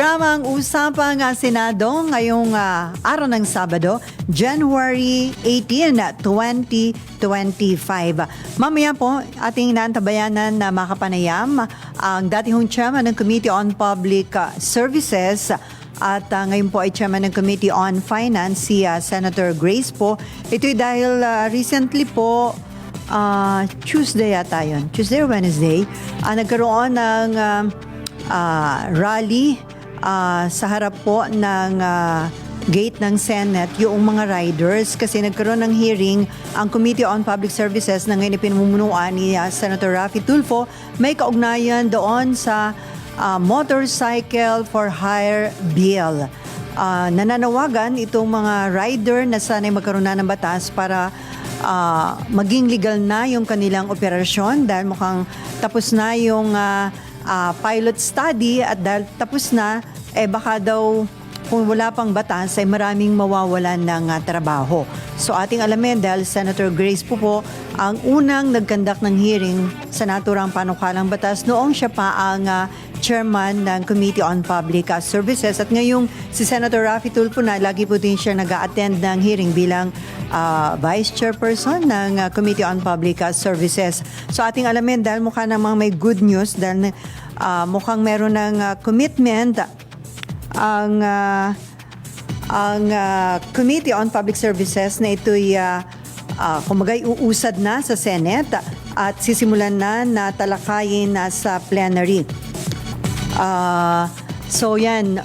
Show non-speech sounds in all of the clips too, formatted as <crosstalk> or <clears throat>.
Programang Usapang ah, Senado ngayong ah, araw ng Sabado, January 18, 2025. Mamaya po, ating naantabayanan na makapanayam ang datihong chairman ng Committee on Public ah, Services at ah, ngayon po ay chairman ng Committee on Finance, si ah, Senator Grace po. Ito'y dahil ah, recently po, ah, Tuesday yata yun, Tuesday or Wednesday, ah, nagkaroon ng ah, ah, rally ah, sa harap po ng ah, gate ng Senate yung mga riders kasi nagkaroon ng hearing ang Committee on Public Services na ngayon pinamumunuan ni ah, Senator Raffy Tulfo may kaugnayan doon sa ah, motorcycle for hire bill. Ah, nananawagan itong mga rider na sana'y magkaroon na ng batas para ah, maging legal na yung kanilang operasyon dahil mukhang tapos na yung ah, ah, pilot study at dahil tapos na, eh baka daw kung wala pang batas ay maraming mawawalan ng ah, trabaho. So ating alamin dahil Senator Grace po po ang unang nagkandak ng hearing sa naturang panukalang batas noong siya pa ang ah, chairman ng Committee on Public ah, Services at ngayong si Senator Raffy Tulfo na lagi po din siya nag attend ng hearing bilang ah, Vice Chairperson ng ah, Committee on Public Services. So ating alamin dahil mukha namang may good news dahil ah, mukhang meron ng ah, commitment ang ah, ang ah, Committee on Public Services na ito'y uh, kumagay uusad na sa Senate at sisimulan na na talakayin na sa plenary. Ah, so yan,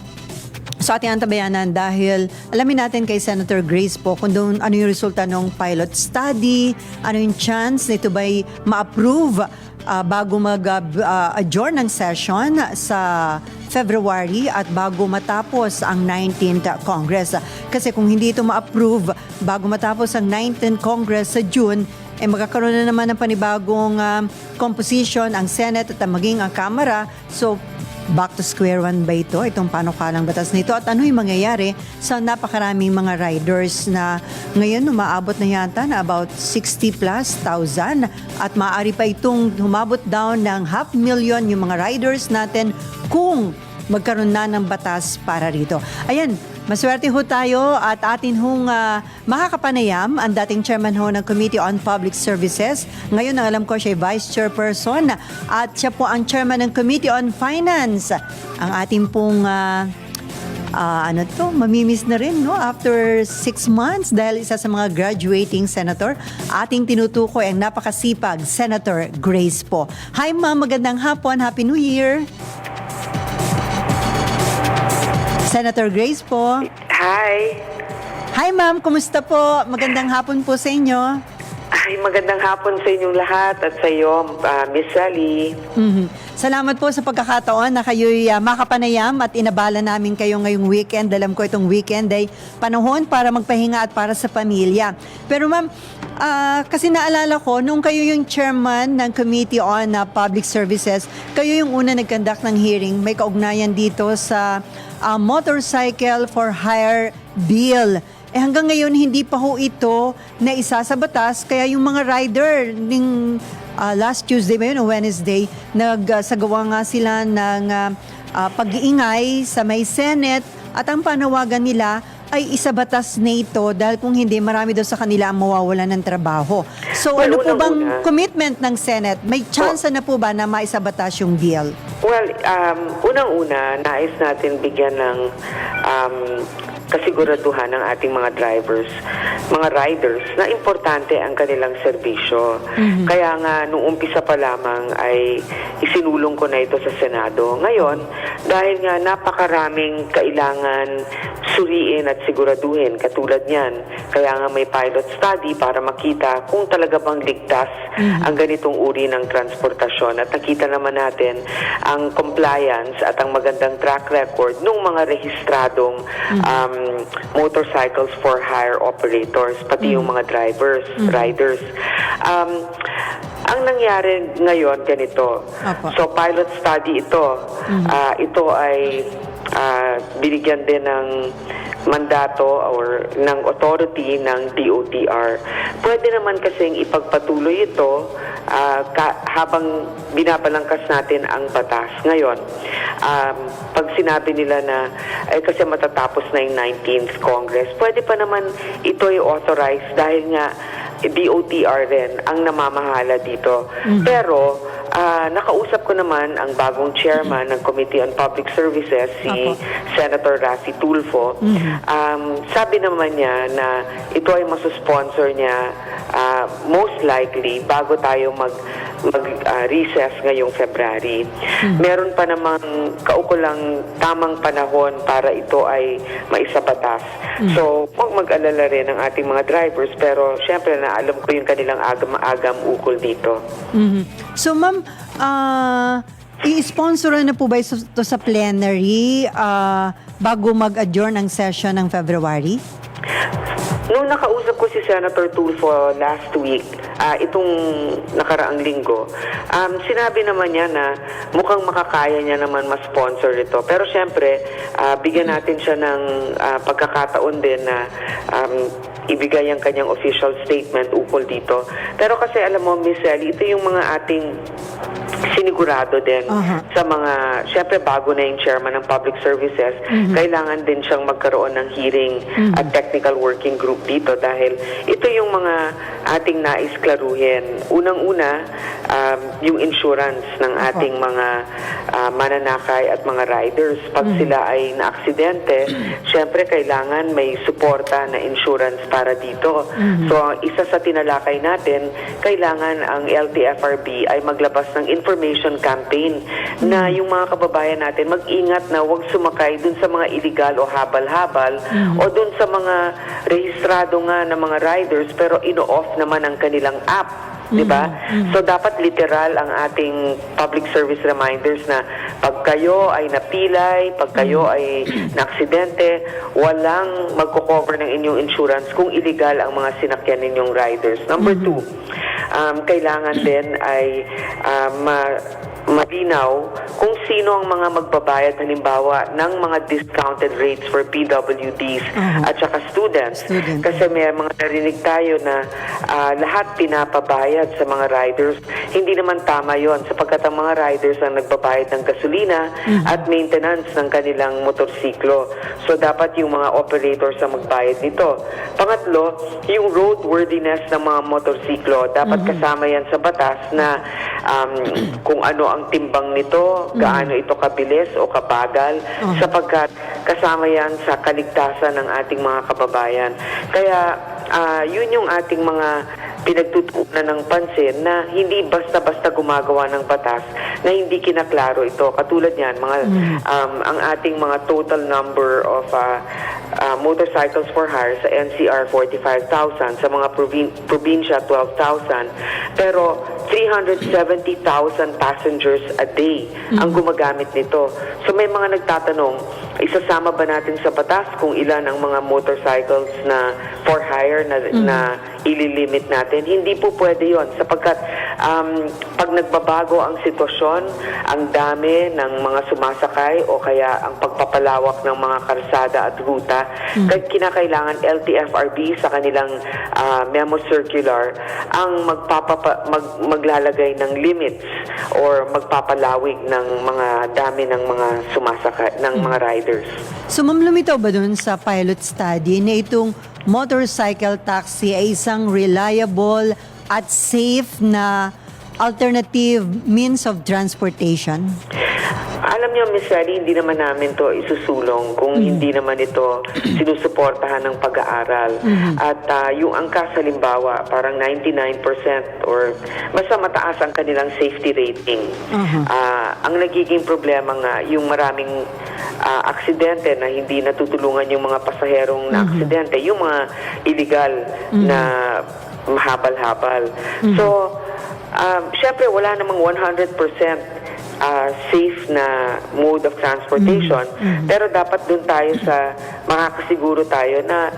sa ating antabayanan dahil alamin natin kay Senator Grace po kung doon ano yung resulta ng pilot study, ano yung chance na ito ba'y ma-approve ah, bago mag-adjourn ng session sa February at bago matapos ang 19th Congress. Kasi kung hindi ito ma-approve bago matapos ang 19th Congress sa June, eh magkakaroon na naman ng panibagong ah, composition ang Senate at maging ang Kamara. So, back to square one ba ito, itong panukalang batas nito at ano yung mangyayari sa napakaraming mga riders na ngayon umaabot na yata na about 60 plus thousand. At maaari pa itong humabot down ng half million yung mga riders natin kung magkaroon na ng batas para rito. Ayan, maswerte ho tayo at atin hong ah, makakapanayam ang dating chairman ho ng Committee on Public Services. Ngayon, alam ko siya ay Vice Chairperson at siya po ang chairman ng Committee on Finance. Ang ating pong ah, ah, ano to, mamimiss na rin, no? After six months, dahil isa sa mga graduating senator, ating tinutukoy ang napakasipag, Senator Grace po. Hi ma'am, magandang hapon. Happy New Year. Senator Grace po. Hi. Hi ma'am, kumusta po? Magandang hapon po sa inyo. Ay, magandang hapon sa inyong lahat at sa iyo, ah, Miss Sally. Mhm. Salamat po sa pagkakataon na kayo'y ah, makapanayam at inabala namin kayo ngayong weekend. Alam ko itong weekend ay panahon para magpahinga at para sa pamilya. Pero ma'am, ah, kasi naalala ko, nung kayo yung chairman ng Committee on ah, Public Services, kayo yung una nagkandak ng hearing, may kaugnayan dito sa ah, motorcycle for hire bill. Eh hanggang ngayon hindi pa ho ito na isa sa batas kaya yung mga rider ning ah, last Tuesday ba yun o Wednesday nagsagawa nga sila ng ah, ah, pag-iingay sa may Senate at ang panawagan nila ay isa batas na ito dahil kung hindi marami daw sa kanila ang mawawalan ng trabaho. So Well, ano po bang unang-una- commitment ng Senate? May chance na po ba na maisabatas yung bill? Well, um, unang-una, nais natin bigyan ng um, kasiguraduhan ng ating mga drivers, mga riders, na importante ang kanilang serbisyo. Kaya nga, nung umpisa pa lamang ay isinulong ko na ito sa Senado. Ngayon, dahil nga napakaraming kailangan suriin at siguraduhin, katulad niyan, kaya nga may pilot study para makita kung talaga bang ligtas ang ganitong uri ng transportasyon. At nakita naman natin ang compliance at ang magandang track record ng mga rehistradong um, motorcycles for hire operators, pati yung mga drivers, riders. Um, ang nangyari ngayon ganito. Apo. So pilot study ito. Ah, ito ay ah, binigyan din ng mandato or ng authority ng DOTR. Pwede naman kasing ipagpatuloy ito ah, ka- habang binabalangkas natin ang batas. Ngayon, um, pag sinabi nila na ay kasi matatapos na yung 19th Congress, pwede pa naman ito i-authorize dahil nga DOTR rin ang namamahala dito. Pero ah, nakausap ko naman ang bagong chairman ng Committee on Public Services, si Apo. Senator Rafi Tulfo. Um, sabi naman niya na ito ay masusponsor niya ah, most likely bago tayo mag mag-recess ngayong February. Meron pa namang kaukulang tamang panahon para ito ay maisabatas. So, huwag mag-alala rin ang ating mga drivers pero syempre na alam ko yung kanilang agam-agam ukol dito. Mhm. So, ma'am, ah, i-sponsoran na po ba ito sa plenary ah, bago mag-adjourn ang session ng February? Nung nakausap ko si Senator Tulfo last week, ah, itong nakaraang linggo, um, sinabi naman niya na mukhang makakaya niya naman ma-sponsor ito. Pero syempre, ah, bigyan natin siya ng ah, pagkakataon din na um, ibigay ang kanyang official statement ukol dito. Pero kasi alam mo, Miss Ellie, ito yung mga ating sinigurado din Aha. sa mga, syempre bago na yung chairman ng public services, kailangan din siyang magkaroon ng hearing at technical working group dito dahil ito yung mga ating nais klaruhin. Unang-una, um, yung insurance ng ating mga ah, mananakay at mga riders. Pag sila ay na-aksidente, <clears throat> syempre kailangan may suporta na insurance para dito. So, isa sa tinalakay natin, kailangan ang LTFRB ay maglabas ng information campaign na yung mga kababayan natin mag-ingat na huwag sumakay dun sa mga illegal o habal-habal o dun sa mga rehistrado nga ng mga riders pero ino-off naman ang kanilang app. Di ba? So dapat literal ang ating public service reminders na pag kayo ay napilay, pag kayo ay naaksidente, walang magko-cover ng inyong insurance kung illegal ang mga sinakyan ninyong riders. Number two, um, kailangan din ay um, ma- malinaw kung sino ang mga magbabayad halimbawa ng mga discounted rates for PWDs at saka students. Student. Kasi may mga narinig tayo na ah, lahat pinapabayad sa mga riders. Hindi naman tama yon sapagkat ang mga riders ang nagbabayad ng gasolina at maintenance ng kanilang motorsiklo. So dapat yung mga operators ang magbayad nito. Pangatlo, yung roadworthiness ng mga motorsiklo. Dapat kasama yan sa batas na um, kung ano ang timbang nito, gaano ito kabilis o kabagal, sapagkat kasama yan sa kaligtasan ng ating mga kababayan. Kaya ah, yun yung ating mga pinagtutuunan ng pansin na hindi basta-basta gumagawa ng batas na hindi kinaklaro ito. Katulad niyan, mga, um, ang ating mga total number of uh, uh, motorcycles for hire sa NCR 45,000, sa mga provin- probinsya 12,000, pero 370,000 passengers a day ang gumagamit nito. So may mga nagtatanong, isasama ba natin sa batas kung ilan ang mga motorcycles na for hire na, na ililimit natin? Hindi po pwede yon sapagkat um, pag nagbabago ang sitwasyon, ang dami ng mga sumasakay o kaya ang pagpapalawak ng mga karsada at ruta, kaya kinakailangan LTFRB sa kanilang ah, memo circular ang magpapapa, mag, maglalagay ng limits or magpapalawig ng mga dami ng mga sumasakay ng mga riders. So, ma'am, lumitaw ba dun sa pilot study na itong motorcycle taxi ay isang reliable at safe na alternative means of transportation? Alam niyo, Miss Sally, hindi naman namin to isusulong kung hindi naman ito sinusuportahan ng pag-aaral. At ah, yung angkas halimbawa, parang 99% or basta mataas ang kanilang safety rating. Ah, ang nagiging problema nga, yung maraming ah, aksidente na hindi natutulungan yung mga pasaherong na aksidente, yung mga illegal na mahabal-habal. So, um, syempre wala namang 100% ah, safe na mode of transportation. Pero dapat dun tayo sa makakasiguro tayo na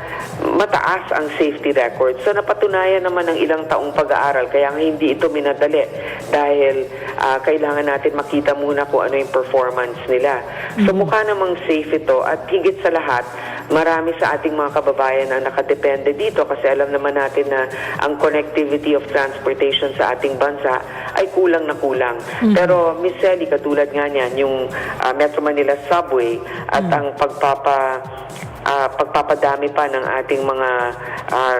mataas ang safety record. So napatunayan naman ng ilang taong pag-aaral kaya hindi ito minadali dahil ah, kailangan natin makita muna kung ano yung performance nila. So mukha namang safe ito at higit sa lahat marami sa ating mga kababayan ang nakadepende dito kasi alam naman natin na ang connectivity of transportation sa ating bansa ay kulang na kulang. Pero Miss Sally, katulad nga niyan, yung ah, Metro Manila Subway at ang pagpapa ah, pagpapadami pa ng ating mga ah,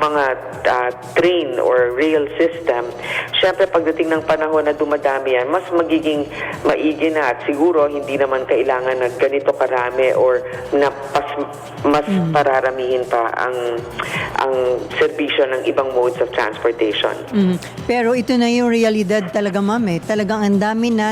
mga ah, train or rail system, syempre pagdating ng panahon na dumadami yan, mas magiging maigi na at siguro hindi naman kailangan na ganito karami or na pas, mas pararamihin pa ang ang serbisyo ng ibang modes of transportation. Mm. Pero ito na yung realidad talaga, ma'am. Eh. Talagang ang dami na